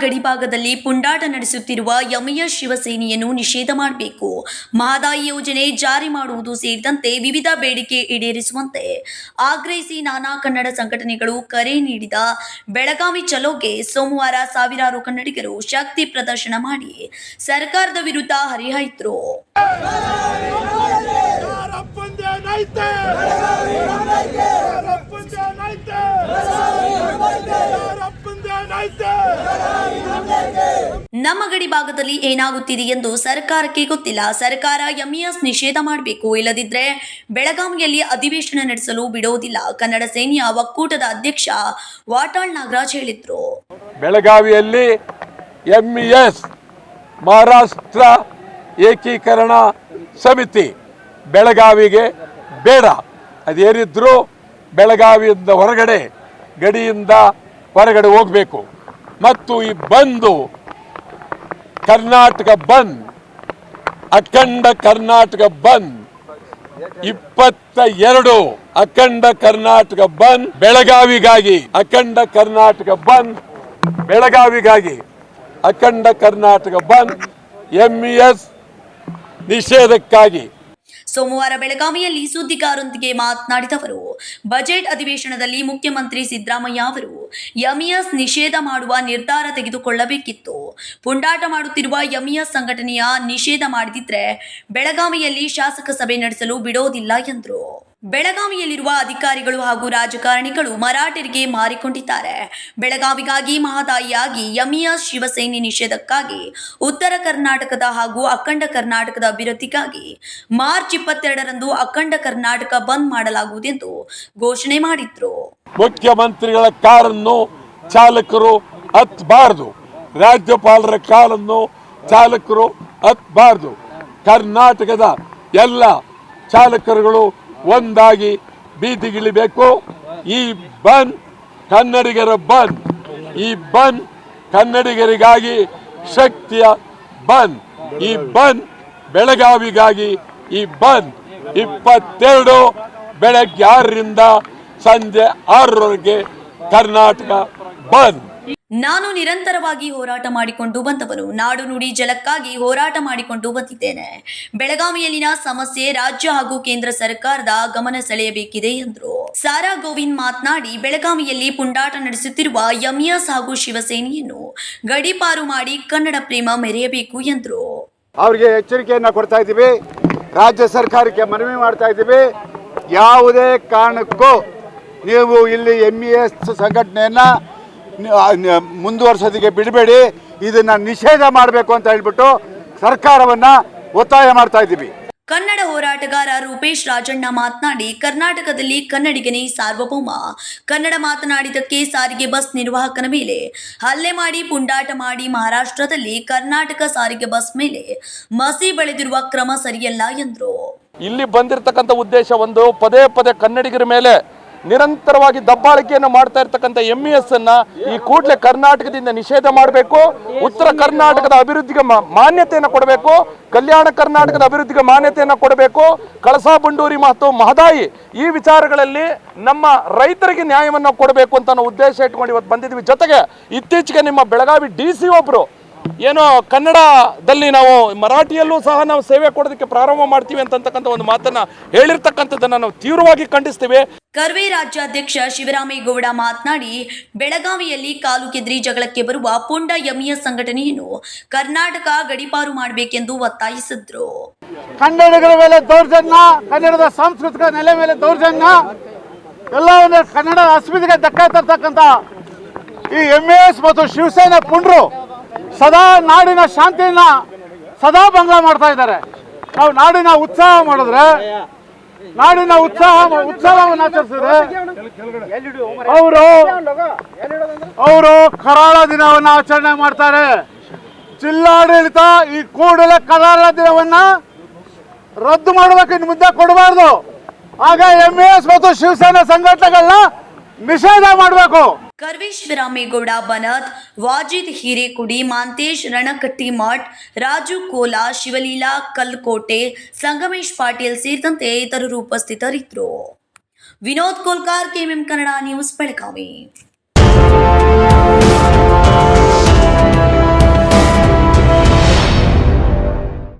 ಗಡಿಭಾಗದಲ್ಲಿ ಪುಂಡಾಟ ನಡೆಸುತ್ತಿರುವ ಯಮಯ ಶಿವಸೇನೆಯನ್ನು ನಿಷೇಧ ಮಾಡಬೇಕು. ಮಹದಾಯಿ ಯೋಜನೆ ಜಾರಿ ಮಾಡುವುದು ಸೇರಿದಂತೆ ವಿವಿಧ ಬೇಡಿಕೆ ಈಡೇರಿಸುವಂತೆ ಆಗ್ರಹಿಸಿ ನಾನಾ ಕನ್ನಡ ಸಂಘಟನೆಗಳು ಕರೆ ನೀಡಿದ ಬೆಳಗಾವಿ ಚಲೋಗೆ ಸೋಮವಾರ ಸಾವಿರಾರು ಕನ್ನಡಿಗರು ಶಕ್ತಿ ಪ್ರದರ್ಶನ ಮಾಡಿ ಸರ್ಕಾರದ ವಿರುದ್ಧ ಹರಿಹಾಯ್ತರು. ನಮ್ಮ ಗಡಿ ಭಾಗದಲ್ಲಿ ಏನಾಗುತ್ತಿದೆ ಎಂದು ಸರ್ಕಾರಕ್ಕೆ ಗೊತ್ತಿಲ್ಲ. ಸರ್ಕಾರ ಎಂಇಎಸ್ ನಿಷೇಧ ಮಾಡಬೇಕು. ಇಲ್ಲದಿದ್ದರೆ ಬೆಳಗಾವಿಯಲ್ಲಿ ಅಧಿವೇಶನ ನಡೆಸಲು ಬಿಡೋದಿಲ್ಲ ಕನ್ನಡ ಸೇನೆಯ ಒಕ್ಕೂಟದ ಅಧ್ಯಕ್ಷ ವಾಟಾಳ್ ನಾಗರಾಜ್ ಹೇಳಿದ್ರು. ಬೆಳಗಾವಿಯಲ್ಲಿ ಎಂಇಎಸ್ ಮಹಾರಾಷ್ಟ್ರ ಏಕೀಕರಣ ಸಮಿತಿ ಬೆಳಗಾವಿಗೆ ಬೇಡ. ಅದೇನಿದ್ರು ಬೆಳಗಾವಿಯಿಂದ ಹೊರಗಡೆ ಗಡಿಯಿಂದ ಹೊರಗಡೆ ಹೋಗಬೇಕು. ಮತ್ತು ಈ ಬಂದು ಕರ್ನಾಟಕ ಬಂದ್, ಅಖಂಡ ಕರ್ನಾಟಕ ಬಂದ್ ಇಪ್ಪತ್ತ ಎರಡು ಅಖಂಡ ಕರ್ನಾಟಕ ಬಂದ್, ಬೆಳಗಾವಿಗಾಗಿ, ಅಖಂಡ ಕರ್ನಾಟಕ ಬಂದ್, ಬೆಳಗಾವಿಗಾಗಿ ಅಖಂಡ ಕರ್ನಾಟಕ ಬಂದ್ ಎಂಇಎಸ್ ನಿಷೇಧಕ್ಕಾಗಿ. ಸೋಮವಾರ ಬೆಳಗಾವಿಯಲ್ಲಿ ಸುದ್ದಿಗಾರರೊಂದಿಗೆ ಮಾತನಾಡಿದವರು ಬಜೆಟ್ ಅಧಿವೇಶನದಲ್ಲಿ ಮುಖ್ಯಮಂತ್ರಿ ಸಿದ್ದರಾಮಯ್ಯ ಅವರು ಎಂಇಎಸ್ ನಿಷೇಧ ಮಾಡುವ ನಿರ್ಧಾರ ತೆಗೆದುಕೊಳ್ಳಬೇಕಿತ್ತು. ಪುಂಡಾಟ ಮಾಡುತ್ತಿರುವ ಎಂಇಎಸ್ ಸಂಘಟನೆಯ ನಿಷೇಧ ಮಾಡದಿದ್ರೆ ಬೆಳಗಾವಿಯಲ್ಲಿ ಶಾಸಕ ಸಭೆ ನಡೆಸಲು ಬಿಡೋದಿಲ್ಲ ಎಂದರು. ಬೆಳಗಾವಿಯಲ್ಲಿರುವ ಅಧಿಕಾರಿಗಳು ಹಾಗೂ ರಾಜಕಾರಣಿಗಳು ಮರಾಠರಿಗೆ ಮಾರಿಕೊಂಡಿದ್ದಾರೆ. ಬೆಳಗಾವಿಗಾಗಿ ಮಹದಾಯಿಯಾಗಿ ಯಮಿಯಾ ಶಿವಸೇನೆ ನಿಷೇಧಕ್ಕಾಗಿ ಉತ್ತರ ಕರ್ನಾಟಕದ ಹಾಗೂ ಅಖಂಡ ಕರ್ನಾಟಕದ ಅಭಿವೃದ್ಧಿಗಾಗಿ ಮಾರ್ಚ್ ಇಪ್ಪತ್ತೆರಡರಂದು ಅಖಂಡ ಕರ್ನಾಟಕ ಬಂದ್ ಮಾಡಲಾಗುವುದೆಂದು ಘೋಷಣೆ ಮಾಡಿದ್ರು. ಮುಖ್ಯಮಂತ್ರಿಗಳ ಕಾರನ್ನು ಚಾಲಕರು ಹತ್ಬಾರದು. ರಾಜ್ಯಪಾಲರ ಕಾರನ್ನು ಚಾಲಕರು ಹತ್ಬಾರದು. ಕರ್ನಾಟಕದ ಎಲ್ಲ ಚಾಲಕರುಗಳು ಒಂದಾಗಿ ಬೀದಿಗಿಳಿಬೇಕು ಈ ಬಂದ್ ಕನ್ನಡಿಗರ ಬಂದ್ ಈ ಬಂದ್ ಕನ್ನಡಿಗರಿಗಾಗಿ ಶಕ್ತಿಯ ಬಂದ್ ಈ ಬಂದ್ ಬೆಳಗಾವಿಗಾಗಿ ಈ ಬಂದ್ ಇಪ್ಪತ್ತೆರಡು ಬೆಳಗ್ಗೆ ಆರರಿಂದ ಸಂಜೆ ಆರರವರೆಗೆ ಕರ್ನಾಟಕ ಬಂದ್ ನಾನು ನಿರಂತರವಾಗಿ ಹೋರಾಟ ಮಾಡಿಕೊಂಡು ಬಂದವನು. ನಾಡು ನುಡಿ ಜಲಕ್ಕಾಗಿ ಹೋರಾಟ ಮಾಡಿಕೊಂಡು ಬಂದಿದ್ದೇನೆ. ಬೆಳಗಾವಿಯಲ್ಲಿನ ಸಮಸ್ಯೆ ರಾಜ್ಯ ಹಾಗೂ ಕೇಂದ್ರ ಸರ್ಕಾರದ ಗಮನ ಸೆಳೆಯಬೇಕಿದೆ ಎಂದರು. ಸಾರಾ ಗೋವಿಂದ್ ಮಾತನಾಡಿ, ಬೆಳಗಾವಿಯಲ್ಲಿ ಪುಂಡಾಟ ನಡೆಸುತ್ತಿರುವ ಎಂಇಎಸ್ ಹಾಗೂ ಶಿವಸೇನೆಯನ್ನು ಗಡಿಪಾರು ಮಾಡಿ ಕನ್ನಡ ಪ್ರೇಮ ಮೆರೆಯಬೇಕು ಎಂದರು. ಅವರಿಗೆ ಎಚ್ಚರಿಕೆಯನ್ನು ಕೊಡ್ತಾ ಇದ್ದೀವಿ. ರಾಜ್ಯ ಸರ್ಕಾರಕ್ಕೆ ಮನವಿ ಮಾಡ್ತಾ ಇದ್ದೀವಿ. ಯಾವುದೇ ಕಾರಣಕ್ಕೂ ನೀವು ಇಲ್ಲಿ ಎಂ ಇ ಸಂಘಟನೆಯನ್ನ ಮುಂದುವರ್ಸೋದಕ್ಕೆ ಬಿಡಬೇಡಿ. ಇದನ್ನ ನಿಷೇಧ ಮಾಡಬೇಕು ಅಂತ ಹೇಳ್ಬಿಟ್ಟು ಸರ್ಕಾರವನ್ನ ಒತ್ತಾಯ ಮಾಡ್ತಾ ಇದ್ದೀವಿ. ಕನ್ನಡ ಹೋರಾಟಗಾರ ರೂಪೇಶ್ ರಾಜಣ್ಣ ಮಾತನಾಡಿ ಕರ್ನಾಟಕದಲ್ಲಿ ಕನ್ನಡಿಗನೇ ಸಾರ್ವಭೌಮ. ಕನ್ನಡ ಮಾತನಾಡಿದಕ್ಕೆ ಸಾರಿಗೆ ಬಸ್ ನಿರ್ವಾಹಕನ ಮೇಲೆ ಹಲ್ಲೆ ಮಾಡಿ ಪುಂಡಾಟ ಮಾಡಿ ಮಹಾರಾಷ್ಟ್ರದಲ್ಲಿ ಕರ್ನಾಟಕ ಸಾರಿಗೆ ಬಸ್ ಮೇಲೆ ಮಸಿ ಬೆಳೆದಿರುವ ಕ್ರಮ ಸರಿಯಲ್ಲ ಎಂದರು. ಇಲ್ಲಿ ಬಂದಿರತಕ್ಕಂಥ ಉದ್ದೇಶ ಒಂದು ಪದೇ ಪದೇ ಕನ್ನಡಿಗರ ಮೇಲೆ ನಿರಂತರವಾಗಿ ದಬ್ಬಾಳಿಕೆಯನ್ನು ಮಾಡ್ತಾ ಇರ್ತಕ್ಕಂಥ ಎಂ ಎಸ್ ಅನ್ನ ಈ ಕೂಡಲೇ ಕರ್ನಾಟಕದಿಂದ ನಿಷೇಧ ಮಾಡಬೇಕು, ಉತ್ತರ ಕರ್ನಾಟಕದ ಅಭಿವೃದ್ಧಿಗೆ ಮಾನ್ಯತೆಯನ್ನು ಕೊಡಬೇಕು, ಕಲ್ಯಾಣ ಕರ್ನಾಟಕದ ಅಭಿವೃದ್ಧಿಗೆ ಮಾನ್ಯತೆಯನ್ನು ಕೊಡಬೇಕು. ಕಳಸಾ ಬಂಡೂರಿ ಮತ್ತು ಮಹದಾಯಿ ಈ ವಿಚಾರಗಳಲ್ಲಿ ನಮ್ಮ ರೈತರಿಗೆ ನ್ಯಾಯವನ್ನು ಕೊಡಬೇಕು ಅಂತ ಉದ್ದೇಶ ಇಟ್ಕೊಂಡು ಇವತ್ತು ಬಂದಿದ್ವಿ ಜೊತೆಗೆ ಇತ್ತೀಚೆಗೆ ನಿಮ್ಮ ಬೆಳಗಾವಿ ಡಿ ಸಿ ಒಬ್ರು ಏನೋ ಕನ್ನಡದಲ್ಲಿ ನಾವು ಮರಾಠಿಯಲ್ಲೂ ಸಹ ನಾವು ಸೇವೆ ಕೊಡೋದಕ್ಕೆ ಪ್ರಾರಂಭ ಮಾಡ್ತೀವಿ ಅಂತಕ್ಕಂಥ ಒಂದು ಮಾತನ್ನ ಹೇಳಿರ್ತಕ್ಕಂಥದ್ದನ್ನು ನಾವು ತೀವ್ರವಾಗಿ ಖಂಡಿಸ್ತೇವೆ. ಕರ್ವೆ ರಾಜ್ಯಾಧ್ಯಕ್ಷ ಶಿವರಾಮೇಗೌಡ ಮಾತನಾಡಿ ಬೆಳಗಾವಿಯಲ್ಲಿ ಕಾಲು ಕೆದ್ರಿ ಜಗಳಕ್ಕೆ ಬರುವ ಪುಂಡ ಯಮಿಯ ಸಂಘಟನೆಯನ್ನು ಕರ್ನಾಟಕ ಗಡಿಪಾರು ಮಾಡಬೇಕೆಂದು ಒತ್ತಾಯಿಸಿದ್ರು. ಕನ್ನಡಿಗರ ಮೇಲೆ ದೌರ್ಜನ್ಯ ಕನ್ನಡದ ಸಾಂಸ್ಕೃತಿಕ ನೆಲೆ ಮೇಲೆ ದೌರ್ಜನ್ಯ ಎಲ್ಲ ಕನ್ನಡ ಅಸ್ಮಿತೆಗೆ ಧಕ್ಕೆ ತರ್ತಕ್ಕಂಥ ಈ ಎಂ ಎಸ್ ಮತ್ತು ಶಿವಸೇನೆ ಪುಂಡ್ರು ಸದಾ ನಾಡಿನ ಶಾಂತಿಯನ್ನ ಸದಾ ಭಂಗ ಮಾಡ್ತಾ ಇದ್ದಾರೆ. ನಾವು ನಾಡಿನ ಉತ್ಸಾಹ ಮಾಡಿದ್ರೆ, ನಾಡಿನ ಉತ್ಸಾಹ ಉತ್ಸವವನ್ನು ಆಚರಿಸಿದ್ರೆ ಅವರು ಅವರು ಕರಾಳ ದಿನವನ್ನ ಆಚರಣೆ ಮಾಡ್ತಾರೆ. ಜಿಲ್ಲಾಡಳಿತ ಈ ಕೂಡಲೇ ಕರಾಳ ದಿನವನ್ನ ರದ್ದು ಮಾಡಬೇಕು, ಇನ್ನು ಮುಂದೆ ಕೊಡಬಾರ್ದು. ಆಗ ಎಂ ಎಸ್ ಮತ್ತು ಶಿವಸೇನಾ ಸಂಘಟನೆಗಳನ್ನ ನಿಷೇಧ ಮಾಡಬೇಕು. ಕರ್ವೇಶ್ವರಾಮೇಗೌಡ ಬನತ್, ವಾಜಿದ್ ಹಿರೇಕುಡಿ, ಮಾಂತೇಶ್ ರಣಕಟ್ಟಿಮಠ್ ರಾಜು ಕೋಲಾ, ಶಿವಲೀಲಾ ಕಲ್ಕೋಟೆ, ಸಂಗಮೇಶ್ ಪಾಟೀಲ್ ಸೇರಿದಂತೆ ಇತರರು ಉಪಸ್ಥಿತರಿದ್ದರು. Vinod Kolkar, KMM Kannada news Belagavi.